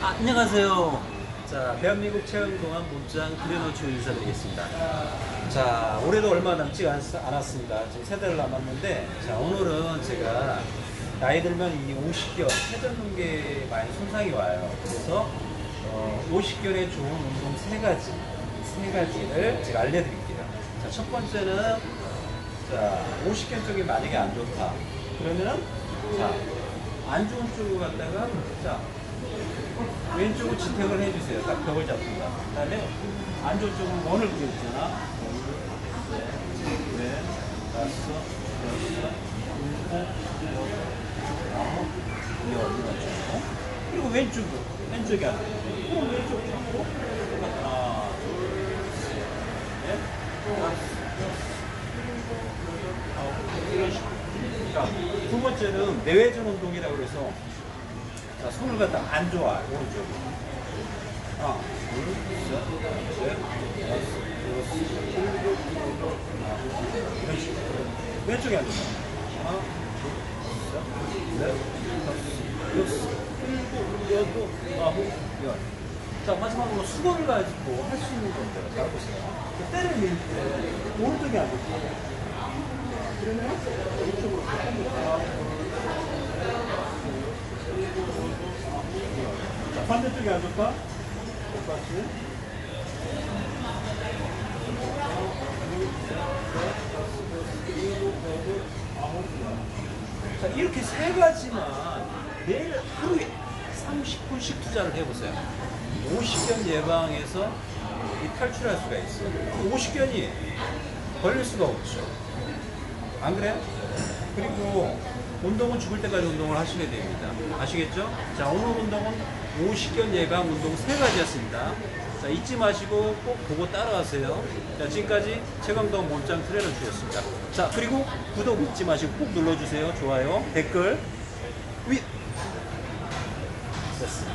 아, 안녕하세요. 자, 대한민국 체험공항 몸짱 그래노츠 인사드리겠습니다. 자, 올해도 얼마 남지 않, 않았습니다. 지금 세 달 남았는데, 자, 오늘은 제가 나이 들면 이 50견, 회전근개에 많이 손상이 와요. 그래서 어, 50견에 좋은 운동 세 가지, 세 가지를 제가 알려드릴게요. 자, 첫 번째는 자, 50견 쪽이 만약에 안 좋다. 그러면은, 자, 안 좋은 쪽으로 갔다가, 자, 왼쪽으로 지탱을 해주세요. 딱 벽을 잡습니다. 그 다음에 안 좋은 쪽은 원을 그려주잖아. 셋, 넷, 다섯, 여섯, 일곱, 여덟, 아홉, 열, 이렇게 그리고 왼쪽으로, 왼쪽이 안 돼. 그럼 왼쪽 잡고, 하나, 둘, 셋, 넷, 다섯, 이런 식으로. 자, 두 번째는 내외전 운동이라고 그래서 자, 손을 갖다 안 좋아, 오른쪽. 하나, 둘, 셋, 넷, 다섯, 여섯, 일곱, 여덟, 아홉, 이런 식으로. 왼쪽에 안 좋아. 하나, 둘, 셋, 넷, 다섯, 여섯, 일곱, 여덟, 아홉, 열. 자, 마지막으로 수건을 가지고 할 수 있는 건데요. 잘 보세요. 그 때를 밀 때, 안 좋다. 그러면 이쪽으로 하나, 자, 안 좋다? 똑같이. 자, 이렇게 세 가지만 매일 하루에 30분씩 투자를 해보세요. 50견 예방에서 이 탈출할 수가 있어요. 50견이 걸릴 수가 없죠. 안 그래요? 그리고 운동은 죽을 때까지 운동을 하셔야 됩니다. 아시겠죠? 자, 오늘 운동은 50견 예방 운동 세 가지였습니다. 자, 잊지 마시고 꼭 보고 따라하세요. 자, 지금까지 최강동 몸짱 트레이너 주였습니다. 자, 그리고 구독 잊지 마시고 꼭 눌러주세요. 좋아요, 댓글, 위. 됐습니다.